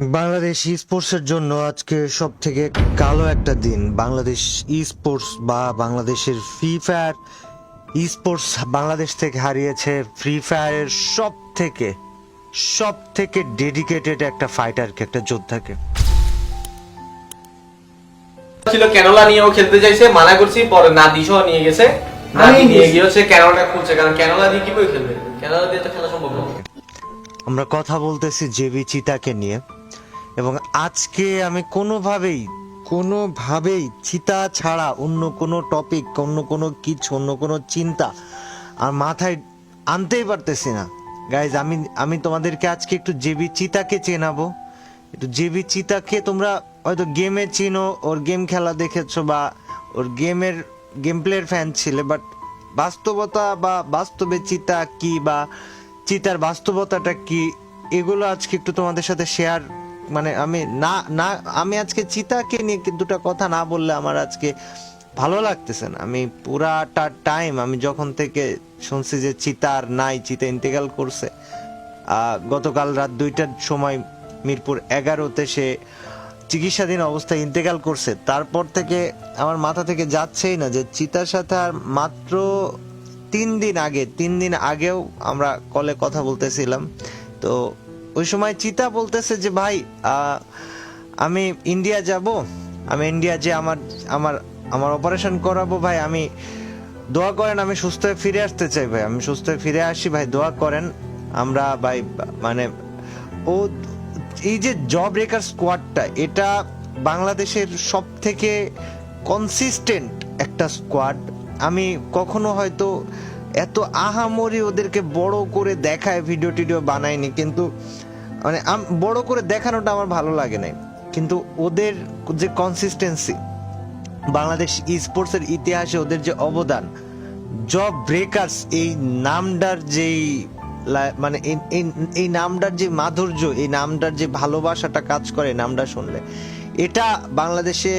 বাংলাদেশ ই স্পোর্টসের জন্য আজকে সব থেকে কালো একটা দিন। বাংলাদেশ ই স্পোর্টস বা বাংলাদেশের Free Fire esports Bangladesh থেকে হারিয়েছে ফ্রি ফায়ারের সব থেকে সব থেকে ডেডিকেটেড একটা ফাইটারকে একটা যোদ্ধাকে। ছিল ক্যানোলা নিয়েও খেলতে চাইছে মানা করছি পরে না দিশও নিয়ে গেছে। নাদি নিয়ে গিয়ে হচ্ছে ক্যানোলা খুলছে কারণ ক্যানোলা দিয়ে কীভাবে খেলবে? ক্যানোলা দিয়ে তো খেলা সম্ভব না আমরা কথা বলতেছি জেবি চিতাকে নিয়ে। এবং আজকে আমি কোনোভাবেই কোনোভাবেই চিতা ছাড়া অন্য কোনো টপিক অন্য কোনো কিছু, অন্য কোনো চিন্তা আর মাথায় আনতেই পারতেছি না। গাইজ আমি আমি তোমাদেরকে আজকে একটু জেবি চিতাকে চেনাবো। একটু জেবি চিতাকে তোমরা হয়তো গেমে চিনো, ওর গেম খেলা দেখেছ বা ওর গেমের গেম প্লের ফ্যান ছিলে বাট বাস্তবতা বা বাস্তবে চিতা কি বা চিতার বাস্তবতাটা কি, এগুলো আজকে একটু তোমাদের সাথে শেয়ার মানে আমি না না, আমি আজকে চিতাকে নিয়ে দুটা কথা না বললে আমার আজকে ভালো লাগতেছে না। আমি পুরাটা টাইম আমি যখন থেকে শুনছি যে চিতা আর নাই, চিতা ইন্তেকাল করছে গতকাল রাত দুইটার সময় মিরপুর এগারোতে সে চিকিৎসাধীন অবস্থায় ইন্তেকাল করছে। তারপর থেকে আমার মাথা থেকে যাচ্ছেই না যে চিতার সাথে আর মাত্র তিন দিন আগে, তিন দিন আগেও আমরা কলে কথা বলতেছিলাম। তো ওই সময় চিতা বলতেছে যে, ভাই আমি ইন্ডিয়া যাব। আমি ইন্ডিয়া যে আমার আমার আমার অপারেশন করাবো। ভাই, আমি দোয়া করেন, আমি সুস্থ হয়ে ফিরে আসতে চাই, ভাই। আমি সুস্থ হয়ে ফিরে আসি, ভাই, দোয়া করেন। আমরা, ভাই মানে ও, এই যে জব রেকার স্কোয়াডটা এটা বাংলাদেশের সব থেকে কনসিস্টেন্ট একটা স্কোয়াড আমি কখনো হয়তো এত আহামরি ওদেরকে বড় করে দেখায় ভিডিও টিডিও বানাইনি কিন্তু মানে বড় করে দেখানোটা আমার ভালো লাগে নাই। কিন্তু ওদের যে কনসিস্টেন্সি বাংলাদেশ স্পোর্টসের ইতিহাসে ওদের যে অবদান জব ব্রেকার্স এই নামটার যেই মানে এই নামটার যে মাধুর্য, এই নামটার যে ভালোবাসাটা কাজ করে নামটা শুনলে, এটা বাংলাদেশে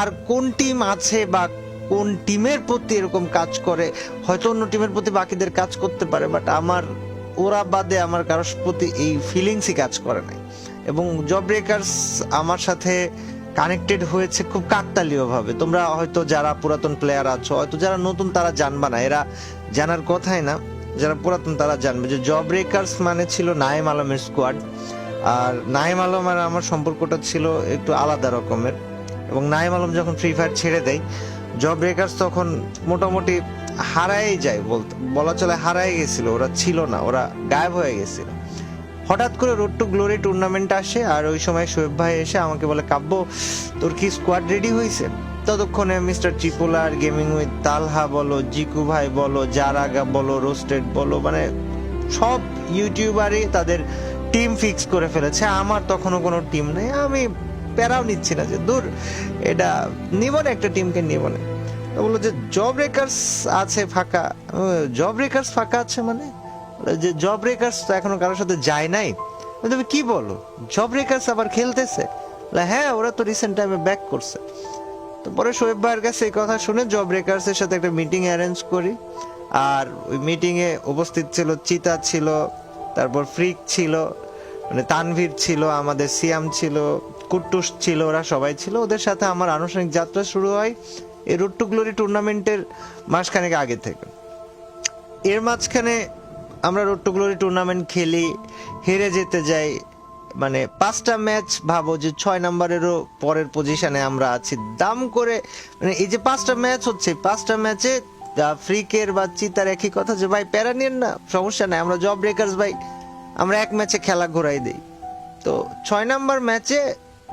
আর কোন টিম আছে বা কোন টিমের প্রতি এরকম কাজ করে, হয়তো অন্য টিমের প্রতি বাকিদের কাজ করতে পারে বাট আমার ওরা বাদে আমার কারোর প্রতি এই ফিলিংসই কাজ করে নাই। এবং জব ব্রেকার্স আমার সাথে কানেক্টেড হয়েছে খুব কাকতালীয় ভাবে তোমরা হয়তো যারা পুরাতন প্লেয়ার আছো, হয়তো যারা নতুন তারা জানবা না। এরা জানার কথাই না, যারা পুরাতন তারা জানবে যে জব ব্রেকার্স মানে ছিল নাইম আলমের স্কোয়াড আর নাইম আলম আর আমার সম্পর্কটা ছিল একটু আলাদা রকমের। এবং নাইম আলম যখন ফ্রি ফায়ার ছেড়ে দেয় জব ব্রেকার্স তখন মোটামুটি হারাই যায় বলতে, বলা চলে হারাই গেছিল, ওরা ছিল না, ওরা গায়েব হয়ে গেছিল। হঠাৎ করে রোড টু গ্লোরি টুর্নামেন্ট আসে, আর ওই সময় শোয়েব ভাই এসে আমাকে বলে, কাব্য, তোর কি স্কোয়াড রেডি হয়েছে ততক্ষণে মিস্টার চিপোলার গেমিং উইথ তালহা বলো জিকু ভাই বলো জারাগা বলো রোস্টেড বলো মানে সব ইউটিউবারই তাদের টিম ফিক্স করে ফেলেছে। আমার তখনও কোনো টিম নেই, আমি প্যারাও নিচ্ছি না যে, দূর, এটা নিব না একটা টিমকে নিব না। বলল যে জব রেকার্স আছে ফাঁকা। জব রেকার্স ফাঁকা আছে মানে? যে জব রেকার্স তো এখনও কারোর সাথে যায় নাই। তুমি কি বলো? জব রেকার্স আবার খেলতেছে? হ্যাঁ ওরা তো রিসেন্ট টাইমে ব্যাক করছে। তো পরে শোয়েব ভাইয়ের কাছে এই কথা শুনে জব রেকার্স এর সাথে একটা মিটিং অ্যারেঞ্জ করি। আর ওই মিটিং এ উপস্থিত ছিল, চিতা ছিল, তারপর ফ্রিক ছিল মানে তানভীর ছিল, আমাদের সিয়াম ছিল, কুট্টুস ছিল, ওরা সবাই ছিল। ওদের সাথে আমার আনুষ্ঠানিক যাত্রা শুরু হয় এই রোড টু গ্লোরি টুর্নামেন্টের মাসখানেক আগে থেকে। এর মাঝখানে আমরা রোড টু গ্লোরি টুর্নামেন্ট খেলি, হেরে যেতে যাই মানে পাঁচটা ম্যাচ ভাবো যে ছয় নম্বরেরও পরের পজিশনে আমরা আছি। দাম করে মানে এই যে পাঁচটা ম্যাচ হচ্ছে, পাঁচটা ম্যাচে ফ্রিকের বা চিতার একই কথা যে, ভাই প্যারা নিন না, সমস্যা নাই, আমরা জব ব্রেকার্স ভাই, আমরা এক ম্যাচে খেলা ঘোরাই দিই। তো ছয় নাম্বার ম্যাচে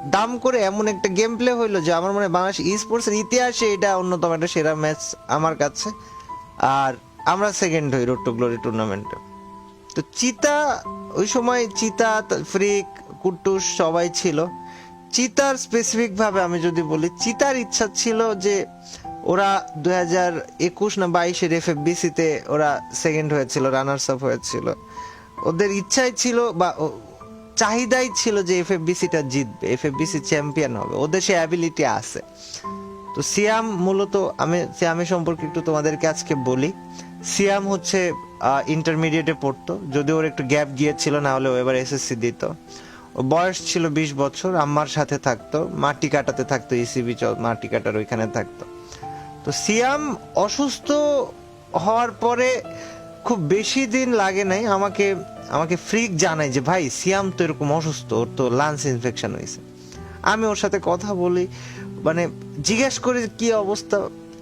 দাম করে এমন একটা গেম প্লে হইল যে আমার মনে বাংলাদেশ ই স্পোর্টসের ইতিহাসে এটা অন্যতম একটা সেরা ম্যাচ আমার কাছে। আর আমরা সেকেন্ড হই রোড টু গ্লোরি টুর্নামেন্টে তো চিতা, ওই সময় চিতা, ফ্রিক কুট্টুস সবাই ছিল। চিতার স্পেসিফিক ভাবে আমি যদি বলি, চিতার ইচ্ছা ছিল যে ওরা দু হাজার একুশ না বাইশের এফ তে ওরা সেকেন্ড হয়েছিল রানার্স আপ হয়েছিল। ওদের ইচ্ছাই ছিল বা চাহিদাই ছিল যে এফ টা জিতবে এফ চ্যাম্পিয়ন হবে ওদের সে অ্যাবিলিটি আছে। তো সিয়াম মূলত আমি সিয়ামের সম্পর্কে একটু তোমাদেরকে আজকে বলি। সিয়াম হচ্ছে ইন্টারমিডিয়েটে পড়তো যদি ওর একটু গ্যাপ গিয়েছিল না হলে ও এবার এসএসসি দিত। ওর বয়স ছিল বিশ বছর আম্মার সাথে থাকতো মাটি কাটাতে থাকতো ইসিবি মাটি কাটার ওইখানে থাকতো। তো সিয়াম অসুস্থ হওয়ার পরে খুব বেশি দিন লাগে নাই আমাকে আমাকে ফ্রিক জানায় যে, ভাই, সিয়াম তো এরকম অসুস্থ, ওর তো লাঞ্চ ইনফেকশন হয়েছে। আমি ওর সাথে কথা বলি মানে জিজ্ঞেস করি কি অবস্থা?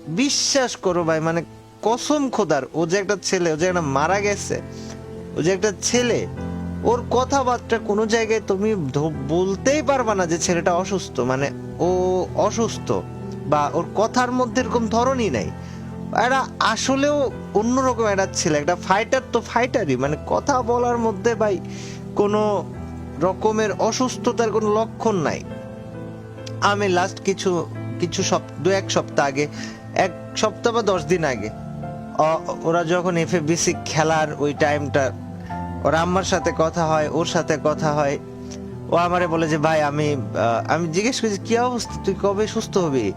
বিশ্বাস করো ভাই মানে কসম খোদার, ও যে একটা ছেলে, ও যে একটা মারা গেছে, ও যে একটা ছেলে, ওর কথাবার্তা কোনো জায়গায় তুমি বলতেই পারবা না যে ছেলেটা অসুস্থ। মানে ও অসুস্থ বা ওর কথার মধ্যে এরকম ধরনই নাই। এরা আসলেও অন্যরকম একটা ছেলে, একটা ফাইটার তো ফাইটারই মানে কথা বলার মধ্যে ভাই কোনো রকমের অসুস্থতার কোনো লক্ষণ নাই। আমি লাস্ট কিছু কিছু সপ, দু এক সপ্তাহ আগে, এক সপ্তাহ বা দশ দিন আগে ওরা যখন এফএবিসি খেলার ওই টাইমটা ওর আম্মার সাথে কথা হয়, ওর সাথে কথা হয়, ও আমারে বলে যে, ভাই, আমি আমি জিজ্ঞেস করছি, কি অবস্থা? তুই কবে সুস্থ হবি?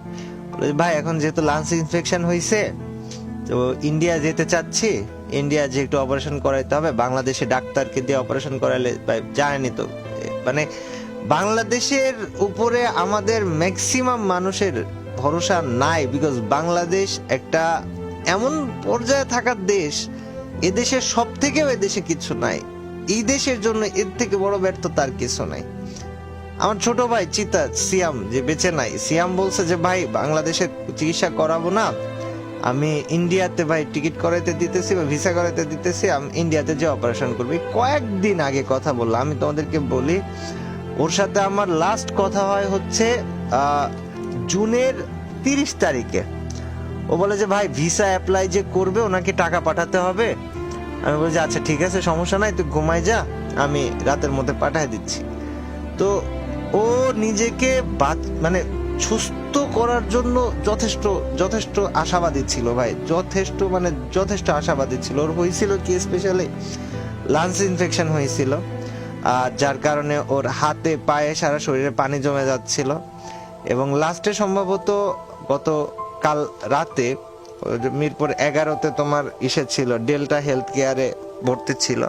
ভাই, এখন যেহেতু লাংস ইনফেকশন হয়েছে তো ইন্ডিয়া যেতে চাচ্ছি। ইন্ডিয়া যে একটু অপারেশন করাইতে হবে, বাংলাদেশে ডাক্তারকে দিয়ে অপারেশন করালে জানেনি তো মানে বাংলাদেশের উপরে আমাদের ম্যাক্সিমাম মানুষের ভরসা নাই বিকজ বাংলাদেশ একটা এমন পর্যায়ে থাকার দেশ এদেশের সব থেকেও এদেশে কিছু নাই। এই দেশের জন্য এর থেকে বড় ব্যর্থতা আর কিছু নাই। আমার ছোট ভাই চিতা, সিয়াম যে বেঁচে নাই। সিয়াম বলছে যে, ভাই, বাংলাদেশে চিকিৎসা করাবো না। আমি ইন্ডিয়াতে ভাই টিকিট করাইতে দিতেছি বা ভিসা করাইতে দিতেছি, আমি ইন্ডিয়াতে যে অপারেশন করবি। কয়েকদিন আগে কথা বললাম, আমি তোমাদেরকে বলি, ওর সাথে আমার লাস্ট কথা হয় হচ্ছে জুনের তিরিশ তারিখে। ও বলে যে, ভাই, ভিসা অ্যাপ্লাই যে করবে, ওনাকে টাকা পাঠাতে হবে। আমি বলছি আচ্ছা ঠিক আছে, সমস্যা নাই, তুই ঘুমাই যা, আমি রাতের মধ্যে পাঠিয়ে দিচ্ছি। তো ও নিজেকে মানে সুস্থ করার জন্য যথেষ্ট যথেষ্ট আশাবাদী ছিল ভাই। যথেষ্ট মানে যথেষ্ট আশাবাদী ছিল। ওর হয়েছিল কি স্পেশালি লাংস ইনফেকশন হয়েছিল, আর যার কারণে ওর হাতে, পায়ে, সারা শরীরে পানি জমে যাচ্ছিল। এবং লাস্টে সম্ভবত গত কাল রাতে মিরপুর এগারোতে তোমার ইসে ছিল ডেল্টা হেলথ কেয়ারে ভর্তি ছিল।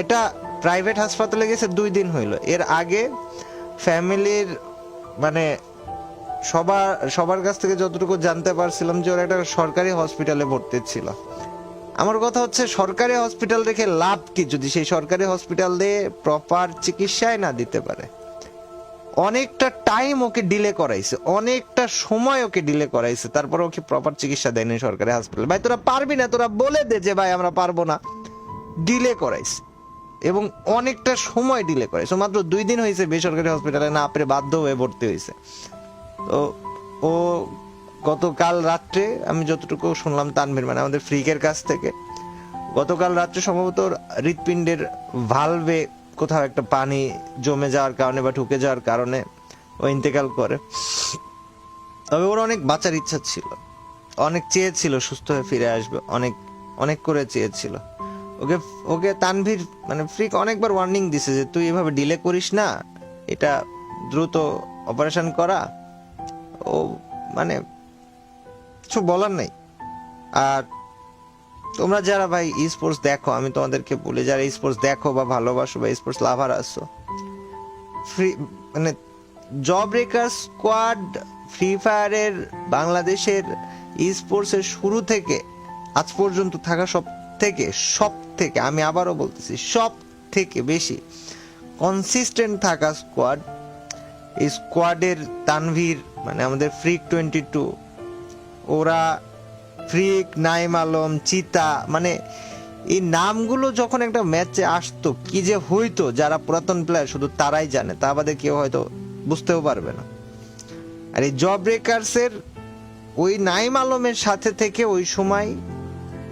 এটা প্রাইভেট হাসপাতালে গেছে দুই দিন হইল। এর আগে ফ্যামিলির মানে সবার সবার কাছ থেকে যতটুকু জানতে পারছিলাম যে ওরা একটা সরকারি হসপিটালে ভর্তি ছিল। আমার কথা হচ্ছে সরকারি হসপিটাল রেখে লাভ কি যদি সেই সরকারি হসপিটাল দিয়ে প্রপার চিকিৎসায় না দিতে পারে? অনেকটা টাইম ওকে ডিলে করাইছে, অনেকটা সময় ওকে ডিলে করাইছে, তারপর ওকে প্রপার চিকিৎসা দেয়নি সরকারি হসপিটাল ভাই, তোরা পারবি না? তোরা বলে দে যে, ভাই, আমরা পারব না। ডিলে করাইছে। এবং অনেকটা সময় ডিলে করাইছে মাত্র দুই দিন হয়েছে বেসরকারি হসপিটালে না আপনি বাধ্য হয়ে ভর্তি হয়েছে। তো ও গতকাল রাত্রে, আমি যতটুকু শুনলাম তানভীর মানে আমাদের ফ্রিকের কাছ থেকে, গতকাল রাত্রে সম্ভবত হৃৎপিণ্ডের ভালভে কোথাও একটা পানি জমে যাওয়ার কারণে বা ঢুকে যাওয়ার কারণে ও ইন্তেকাল করে। তবে ওর অনেক বাঁচার ইচ্ছা ছিল। অনেক চেয়েছিল, সুস্থ হয়ে ফিরে আসবে। অনেক অনেক করে চেয়েছিল। ওকে ওকে তানভীর মানে ফ্রিক অনেকবার ওয়ার্নিং দিছে যে তুই এভাবে ডিলে করিস না, এটা দ্রুত অপারেশন করা। ও মানে কিছু বলার নেই। আর তোমরা যারা ভাই ই স্পোর্টস দেখো, আমি তোমাদেরকে বলি, যারা স্পোর্টস দেখো বা ভালোবাসো বা স্পোর্টস লাভার আসো ফ্রি মানে জব রেকার স্কোয়াড ফ্রি ফায়ারের বাংলাদেশের স্পোর্টসের শুরু থেকে, আজ পর্যন্ত থাকা সব থেকে, সব থেকে, আমি আবারও বলতেছি সব থেকে বেশি কনসিস্টেন্ট থাকা স্কোয়াড এই স্কোয়াডের তানভীর মানে আমাদের ফ্রিক টোয়েন্টি টু ওরা ফ্রিক নাইম আলম, চিতা মানে এই নামগুলো যখন একটা ম্যাচে আসতো, কি যে হইতো, যারা পুরাতন প্লেয়ার শুধু তারাই জানে, তা বাদে কেউ হয়তো বুঝতেও পারবে না। আর এই জব ব্রেকার্সের ওই নাইম আলমের সাথে থেকে ওই সময়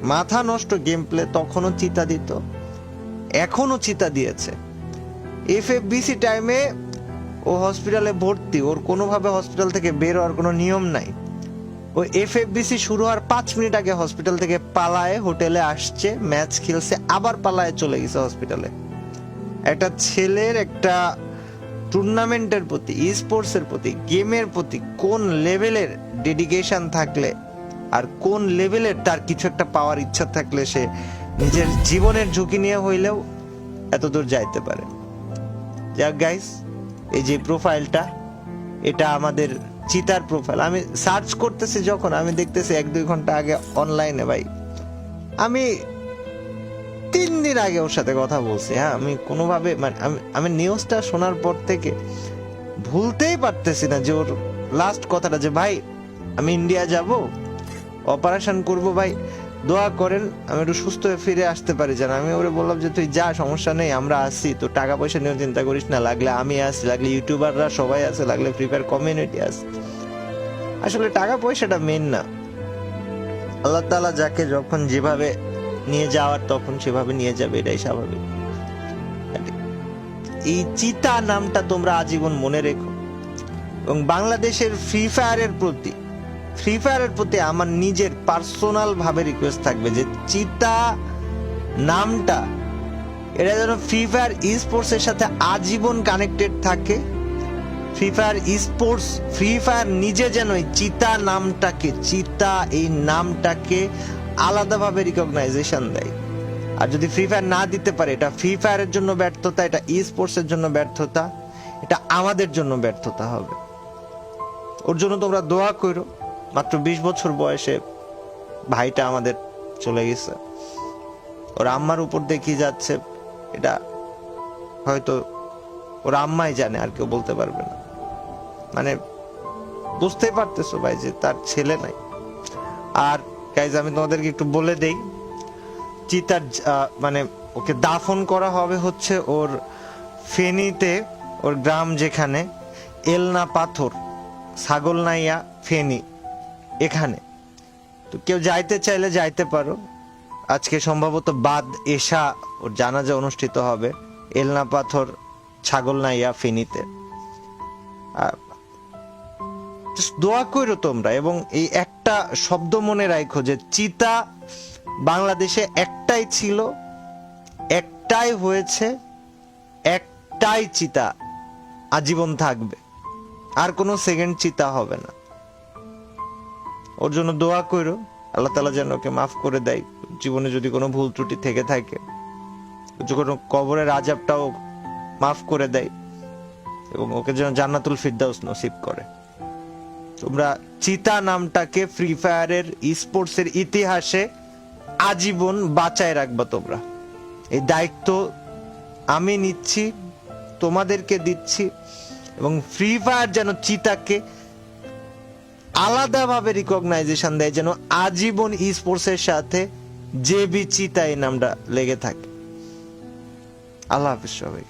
মাথা নষ্ট গেম প্লে তখনও চিতা দিত, এখনও চিতা দিয়েছে। এফএফবিসি টাইমে ও হসপিটালে ভর্তি, ওর কোনোভাবে হসপিটাল থেকে বের হওয়ার কোনো নিয়ম নাই। ওই এফএফবিসি শুরু হওয়ার পাঁচ মিনিট আগে হসপিটাল থেকে পালায়, হোটেলে আসছে ম্যাচ খেলছে, আবার পালায় চলে গেছে হসপিটালে একটা ছেলের একটা টুর্নামেন্টের প্রতি স্পোর্টসের প্রতি গেমের প্রতি কোন লেভেলের ডেডিকেশন থাকলে আর কোন লেভেলের তার কিছু একটা পাওয়ার ইচ্ছা থাকলে সে নিজের জীবনের ঝুঁকি নিয়ে হইলেও এত দূর যাইতে পারে। যাক গাইস এই যে প্রোফাইলটা এটা আমাদের চিতার প্রোফাইল আমি সার্চ করতেছি যখন, আমি দেখতেছি এক দুই ঘণ্টা আগে অনলাইনে ভাই। আমি তিন দিন আগে ওর সাথে কথা বলছি হ্যাঁ আমি কোনোভাবে মানে আমি আমি নিউজটা শোনার পর থেকে ভুলতেই পারতেছি না যে ওর লাস্ট কথাটা যে, ভাই, আমি ইন্ডিয়া যাব? অপারেশন করব ভাই, দোয়া করেন, আমি একটু সুস্থ হয়ে ফিরে আসতে পারি যেন। আমি ওরে বললাম যে, তুই যা, সমস্যা নেই, আমরা আসি তো টাকা পয়সা নিয়েও চিন্তা করিস না, লাগলে আমি আসি লাগলে ইউটিউবাররা সবাই আছে, লাগলে ফ্রি ফায়ার কমিউনিটি আছে। আসলে টাকা পয়সাটা মেন না। আল্লাহ তালা যাকে যখন যেভাবে নিয়ে যাওয়ার, তখন সেভাবে নিয়ে যাবে, এটাই স্বাভাবিক। এই চিতা নামটা তোমরা আজীবন মনে রেখো। এবং বাংলাদেশের ফ্রি ফায়ারের প্রতি ফ্রি ফায়ারের প্রতি আমার নিজের পার্সোনাল ভাবে রিকোয়েস্ট থাকবে যে চিতা নামটা, এটা যেন ফ্রি ফায়ার ই স্পোর্টস এর সাথে আজীবন কানেক্টেড থাকে। Free Fire sports Free Fire নিজে যেন এই চিতা নামটাকে, চিতা এই নামটাকে আলাদাভাবে রিকগনাইজেশন দেয়। আর যদি ফ্রি ফায়ার না দিতে পারে, এটা ফ্রি ফায়ারের জন্য ব্যর্থতা, এটা ই স্পোর্টস এর জন্য ব্যর্থতা, এটা আমাদের জন্য ব্যর্থতা হবে। ওর জন্য তোমরা দোয়া করো। মাত্র বিশ বছর বয়সে ভাইটা আমাদের চলে গেছে। ওর আম্মার উপর দেখি যাচ্ছে, এটা হয়তো ওর আম্মাই জানে, আর কেউ বলতে পারবে না। মানে বুঝতেই পারতেছো ভাই যে তার ছেলে নাই। আর গাইজ আমি তোমাদেরকে একটু বলে দেই, চিতার মানে ওকে দাফন করা হবে হচ্ছে ওর ফেনীতে, ওর গ্রাম যেখানে, এলনা পাথর, ছাগলনাইয়া ফেনী। এখানে। তো কেউ যাইতে চাইলে যাইতে পারো। আজকে সম্ভবত বাদ এশা ওর জানাজা অনুষ্ঠিত হবে এলনা পাথর ছাগলনাইয়া ফেনীতে। আর দোয়া করো তোমরা এবং এই একটা শব্দ মনে রাখো যে চিতা বাংলাদেশে একটাই ছিল, একটাই হয়েছে, একটাই চিতা আজীবন থাকবে। আর কোনো সেকেন্ড চিতা হবে না। ওর জন্য দোয়া করো আল্লাহ তালা যেন ওকে মাফ করে দেয়। জীবনে যদি কোনো ভুল ত্রুটি থেকে থাকে কোনো কবরের আজাবটাও মাফ করে দেয় এবং ওকে যেন জান্নাতুল ফিরদাউস নসিব করে। তোমরা চিতা নামটাকে ফ্রি ফায়ারের স্পোর্টস এর ইতিহাসে আজীবন বাঁচায় রাখবা তোমরা। এই দায়িত্ব আমি নিচ্ছি, তোমাদেরকে দিচ্ছি এবং ফ্রি ফায়ার যেন চিতাকে আলাদাভাবে রিকগনাইজেশন দেয় যেন আজীবন ই স্পোর্টসের সাথে জেবি চিতা এই নামটা লেগে থাকে। আল্লাহ হাফিজ সবাই